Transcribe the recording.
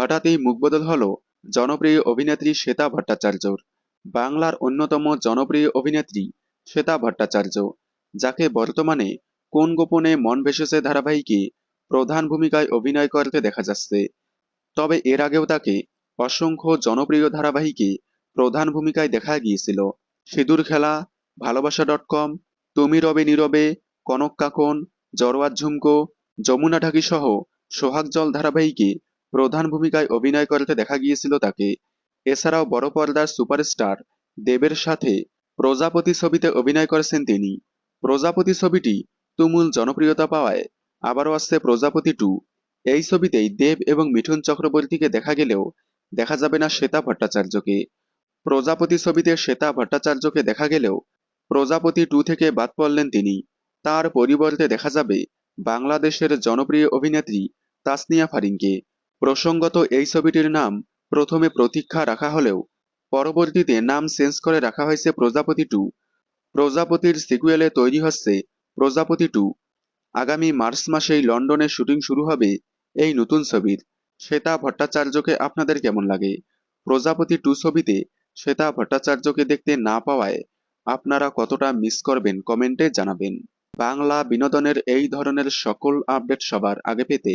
হঠাৎই মুখবদল হলো জনপ্রিয় অভিনেত্রী শ্বেতা ভট্টাচার্যর। বাংলার অন্যতম জনপ্রিয় অভিনেত্রী শ্বেতা ভট্টাচার্য, যাকে বর্তমানে কোন গোপনে মন ভেসেছে ধারাবাহিকে প্রধান ভূমিকায় অভিনয় করতে দেখা যাচ্ছে। তবে এর আগেও তাকে অসংখ্য জনপ্রিয় ধারাবাহিকে প্রধান ভূমিকায় দেখা গিয়েছিল। সিঁদুর খেলা, ভালোবাসা ডট কম, তুমি রবে নীরবে, কনক কাকন জরওয়ার ঝুমকো, যমুনা ঢাকি সহ সোহাগ জল ধারাবাহিকে প্রধান ভূমিকায় অভিনয় করতে দেখা গিয়েছিল তাকে। এছাড়াও বড় পর্দার সুপারস্টার দেবের সাথে প্রজাপতি ছবিতে অভিনয় করেছেন তিনি। প্রজাপতি ছবিটি তুমুল জনপ্রিয়তা পাওয়ায় আবারও আসছে প্রজাপতি টু। এই ছবিতেই দেব এবং মিঠুন চক্রবর্তীকে দেখা গেলেও দেখা যাবে না শ্বেতা ভট্টাচার্যকে। প্রজাপতি ছবিতে শ্বেতা ভট্টাচার্যকে দেখা গেলেও প্রজাপতি টু থেকে বাদ পড়লেন তিনি। তার পরিবর্তে দেখা যাবে বাংলাদেশের জনপ্রিয় অভিনেত্রী তাসনিয়া ফারিনকে। প্রসঙ্গত, এই ছবিটির নাম প্রথমে প্রতীক্ষা রাখা হলেও পরবর্তীতে নাম চেঞ্জ করে রাখা হয়েছে প্রজাপতি টু প্রজাপতির সিকুয়েলে তৈরি হচ্ছে প্রজাপতি টু আগামী মার্চ মাসেই লন্ডনে শুটিং শুরু হবে এই নতুন ছবির। শ্বেতা ভট্টাচার্যকে আপনাদের কেমন লাগে? প্রজাপতি টু ছবিতে শ্বেতা ভট্টাচার্যকে দেখতে না পাওয়ায় আপনারা কতটা মিস করবেন কমেন্টে জানাবেন। বাংলা বিনোদনের এই ধরনের সকল আপডেট সবার আগে পেতে